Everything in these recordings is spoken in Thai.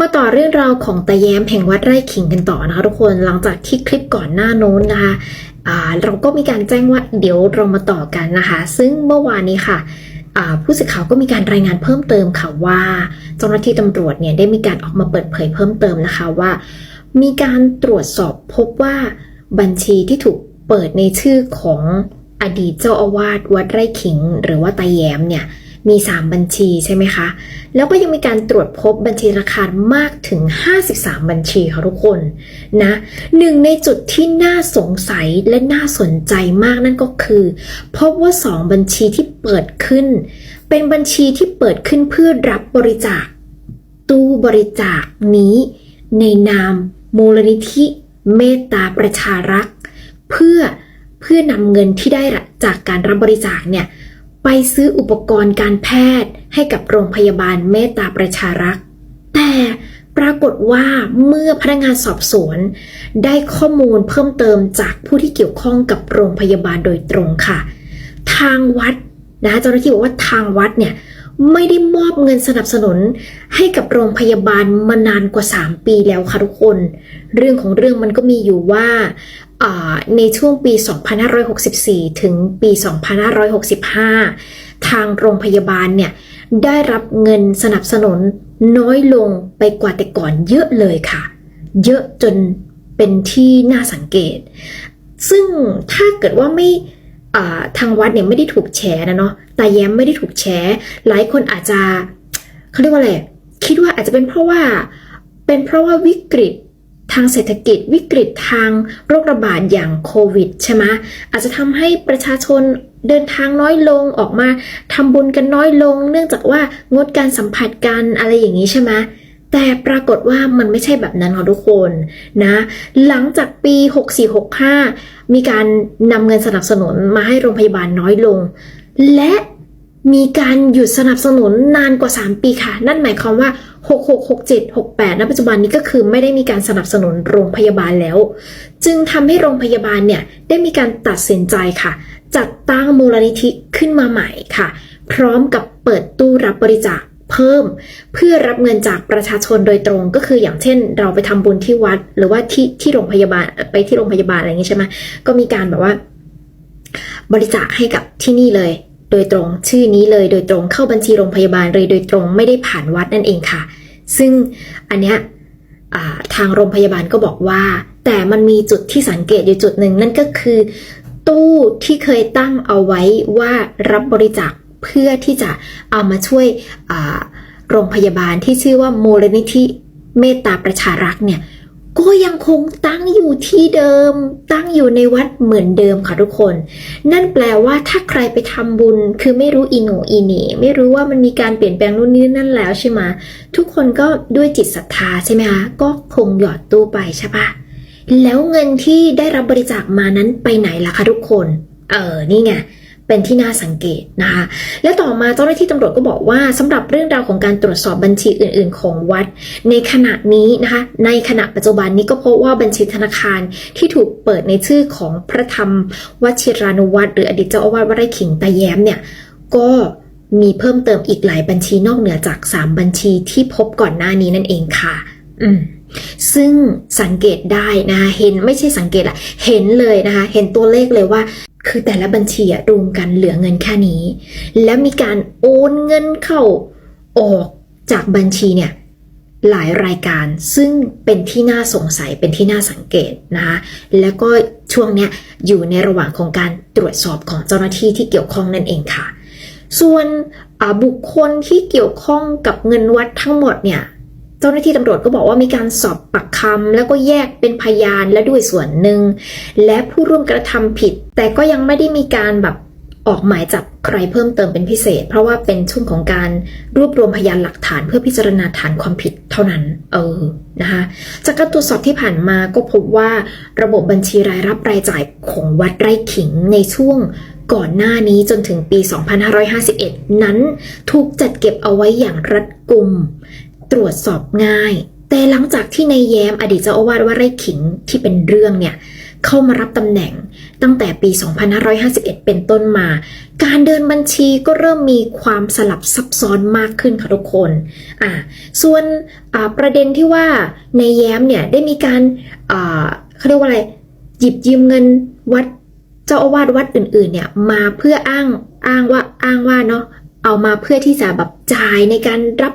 มาต่อเรื่องราวของตาแย้มแห่งวัดไร่ขิงกันต่อนะคะทุกคนหลังจากที่คลิปก่อนหน้าโน้นนะคะเราก็มีการแจ้งว่าเดี๋ยวเรามาต่อกันนะคะ ซึ่งเมื่อวานนี้ค่ะผู้สื่อข่าวก็มีการรายงานเพิ่มเติมค่ะว่า เจ้าหน้าที่ตำรวจเนี่ยได้มีการออกมาเปิดเผยเพิ่มเติมนะคะว่า มีการตรวจสอบพบว่าบัญชีที่ถูกเปิดในชื่อของอดีตเจ้าอาวาสวัดไร่ขิง หรือว่าตาแย้มเนี่ย มี 3 บัญชีใช่ไหมคะ แล้วก็ยังมีการตรวจพบบัญชีธนาคามากถึง 53 บัญชีค่ะทุกคนนะหนึ่งในจุดที่น่าสงสัยและน่าสนใจมากนั่นก็คือ พบว่า 2 บัญชีที่เปิดขึ้น เป็นบัญชีที่เปิดขึ้นเพื่อรับบริจาค ตู้บริจาคนี้ ในนามมูลนิธิ เมตตาประชารักษ์เพื่อเพื่อนำเงินที่ได้จากการรับบริจาคเนี่ย ไปซื้ออุปกรณ์การแพทย์ให้กับโรงพยาบาลเมตตาประชารักษ์แต่ปรากฏว่าเมื่อพนักงานสอบสวน ได้ข้อมูลเพิ่มเติมจากผู้ที่เกี่ยวข้องกับโรงพยาบาลโดยตรงค่ะ ทางวัดนะเจ้าหน้าที่บอกว่าทางวัดเนี่ย ไม่ได้มอบเงินสนับสนุนให้กับโรงพยาบาลมานานกว่า 3 ปีแล้วค่ะทุกคน เรื่องของเรื่องมันก็มีอยู่ว่าในช่วงปี 2564 ถึงปี 2565 ทางโรงพยาบาลเนี่ยได้รับเงินสนับสนุนน้อยลงไปกว่าแต่ก่อนเยอะเลยค่ะ เยอะจนเป็นที่น่าสังเกต ซึ่งถ้าเกิดว่าไม่ ทางวัดเนี่ยไม่ได้ถูกแฉนะเนาะแต่แย้มไม่ได้ถูกแฉหลายคนอาจจะเขาเรียกว่าอะไรคิดว่าอาจจะเป็นเพราะว่าเป็นเพราะว่าวิกฤตทางเศรษฐกิจวิกฤตทางโรคระบาดอย่างโควิดใช่ไหมอาจจะทำให้ประชาชนเดินทางน้อยลงออกมาทำบุญกันน้อยลง เนื่องจากว่างดการสัมผัสกันอะไรอย่างนี้ใช่ไหม แต่ปรากฏว่ามันไม่ใช่แบบนั้นค่ะทุกคนนะหลังจากปี 6465 มีการนำเงินสนับสนุนมาให้โรงพยาบาลน้อยลง และมีการหยุดสนับสนุนนานกว่า 3 ปีค่ะ นั่นหมายความว่า 66 67 68 ณ ปัจจุบันนี้ก็คือไม่ได้มีการสนับสนุนโรงพยาบาลแล้ว จึงทำให้โรงพยาบาลเนี่ยได้มีการตัดสินใจค่ะ จัดตั้งมูลนิธิขึ้นมาใหม่ค่ะ พร้อมกับเปิดตู้รับบริจาค เพิ่ม เพื่อรับเงินจากประชาชนโดยตรงก็คืออย่างเช่น เราไปทำบุญที่วัด หรือว่าที่ที่โรงพยาบาลไปที่โรงพยาบาลอะไรอย่างนี้ใช่ไหมก็มีการแบบว่า บริจาคให้กับที่นี่เลย โดยตรงชื่อนี้เลยโดยตรงเข้าบัญชีโรงพยาบาลเลยโดยตรงไม่ได้ผ่านวัดนั่นเองค่ะ ซึ่งอันเนี้ยทางโรงพยาบาลก็บอกว่า แต่มันมีจุดที่สังเกตอยู่จุดหนึ่งนั่นก็คือ ตู้ที่เคยตั้งเอาไว้ว่ารับบริจาค เพื่อที่จะเอามาช่วยโรงพยาบาลที่ชื่อว่ามูลนิธิเมตตาประชารักษ์เนี่ยก็ยังคงตั้งอยู่ที่เดิม ตั้งอยู่ในวัดเหมือนเดิมค่ะทุกคน นั่นแปลว่าถ้าใครไปทำบุญ คือไม่รู้อีโนอีเน่ไม่รู้ว่ามันมีการเปลี่ยนแปลงนู่นนี่นั่นแล้วใช่ไหมทุกคนก็ด้วยจิตศรัทธาใช่ไหมคะก็คงหยอดตู้ไปใช่ปะแล้วเงินที่ได้รับบริจาคมานั้นไปไหนล่ะคะทุกคน เออนี่ไง เป็นที่น่าสังเกตนะคะ และต่อมาเจ้าหน้าที่ตำรวจก็บอกว่าสำหรับเรื่องราวของการตรวจสอบบัญชีอื่น ๆ ของวัด ในขณะนี้นะคะ ในขณะปัจจุบันนี้ก็พบว่าบัญชีธนาคารที่ถูกเปิดในชื่อของพระธรรมวชิรานุวัตรหรืออดีตเจ้าอาวาสวัดไร่ขิงตาแย้มเนี่ยก็มีเพิ่มเติมอีกหลายบัญชีนอกเหนือจาก 3 บัญชีที่พบก่อนหน้านี้นั่นเองค่ะ อืมซึ่งสังเกตได้นะคะเห็นไม่ใช่สังเกตอะเห็นเลยนะคะ เห็นตัวเลขเลยว่า คือแต่ละบัญชีรวมกันเหลือเงินแค่นี้ แล้วมีการโอนเงินเข้าออกจากบัญชีเนี่ยหลายรายการซึ่งเป็นที่น่าสงสัยเป็นที่น่าสังเกตนะคะแล้วก็ช่วงเนี้ยอยู่ในระหว่างของการตรวจสอบของเจ้าหน้าที่ที่เกี่ยวข้องนั่นเองค่ะ ส่วนบุคคลที่เกี่ยวข้องกับเงินวัดทั้งหมดเนี่ย เจ้าหน้าที่ตำรวจก็บอกว่ามีการสอบปากคำแล้วก็แยกเป็นพยานและด้วยส่วนหนึ่ง และผู้ร่วมกระทำผิด แต่ก็ยังไม่ได้มีการแบบออกหมายจับใครเพิ่มเติมเป็นพิเศษ เพราะว่าเป็นช่วงของการรวบรวมพยานหลักฐานเพื่อพิจารณาฐานความผิดเท่านั้น เออนะคะจากการตรวจสอบที่ผ่านมาก็พบว่าระบบบัญชีรายรับรายจ่ายของวัดไร่ขิงในช่วงก่อนหน้านี้จนถึงปี 2551 นั้นถูกจัดเก็บเอาไว้อย่างรัดกุม ตรวจสอบง่าย แต่หลังจากที่นายแย้มอดีตเจ้าอาวาสวัดไร่ขิงที่เป็นเรื่องเนี่ยเข้ามารับตำแหน่งตั้งแต่ปี 2551 เป็นต้นมา การเดินบัญชีก็เริ่มมีความสลับซับซ้อนมากขึ้นค่ะทุกคนอ่าส่วนประเด็นที่ว่าในแย้มเนี่ยได้มีการอ่าเขาเรียกว่าอะไรหยิบยืมเงินวัดเจ้าอาวาสวัดอื่นๆเนี่ยมาเพื่ออ้างอ้างว่าอ้างว่าเนาะเอามาเพื่อที่จะแบบจ่ายในการรับ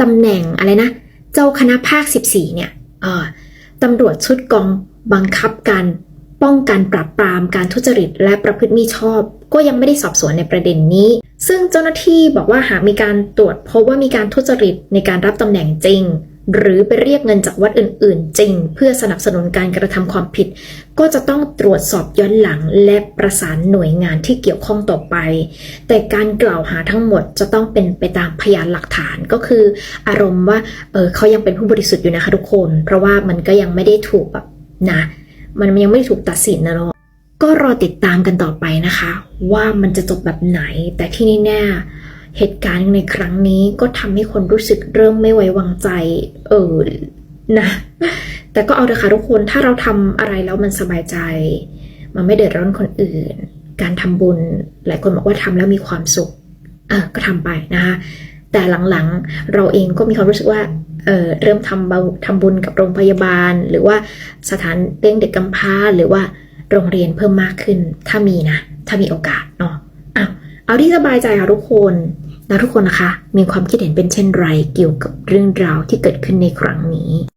ตำแหน่งอะไรนะ เจ้าคณะภาค 14 เนี่ยตำรวจชุดกองบังคับการป้องกันปราบปรามการทุจริต และประพฤติมิชอบ ก็ยังไม่ได้สอบสวนในประเด็นนี้ ซึ่งเจ้าหน้าที่บอกว่าหากมีการตรวจพบว่ามีการทุจริตในการรับตำแหน่งจริง หรือไปเรียกเงินจากวัดอื่น ๆ จริง เพื่อสนับสนุนการกระทำความผิด ก็จะต้องตรวจสอบย้อนหลังและประสานหน่วยงานที่เกี่ยวข้องต่อไป แต่การกล่าวหาทั้งหมดจะต้องเป็นไปตามพยานหลักฐานก็คือ อารมณ์ว่าเออเขายังเป็นผู้บริสุทธิ์อยู่นะคะทุกคน เพราะว่ามันก็ยังไม่ได้ถูกแบบนะ มันยังไม่ได้ถูกตัดสินนะเนาะก็รอติดตามกันต่อไปนะคะ ว่ามันจะจบแบบไหน แต่ที่แน่ๆ เหตุการณ์ในครั้งนี้ก็ทำให้คนรู้สึกเริ่มไม่ไว้วางใจ เออนะแต่ก็เอาเถอะค่ะทุกคนถ้าเราทำอะไรแล้วมันสบายใจ มันไม่เดือดร้อนคนอื่น การทำบุญหลายคนบอกว่าทำแล้วมีความสุขเออก็ทำไปนะคะแต่หลังๆ เราเองก็มีความรู้สึกว่าเออเริ่มทำบทำบุญกับโรงพยาบาล หรือว่าสถานเลี้ยงเด็กกำพร้าหรือว่าโรงเรียนเพิ่มมากขึ้น ถ้ามีนะ ถ้ามีโอกาสเนาะอ้าวเอาที่สบายใจค่ะทุกคน แล้วทุกคนนะคะ มีความคิดเห็นเป็นเช่นไรเกี่ยวกับเรื่องราวที่เกิดขึ้นในครั้งนี้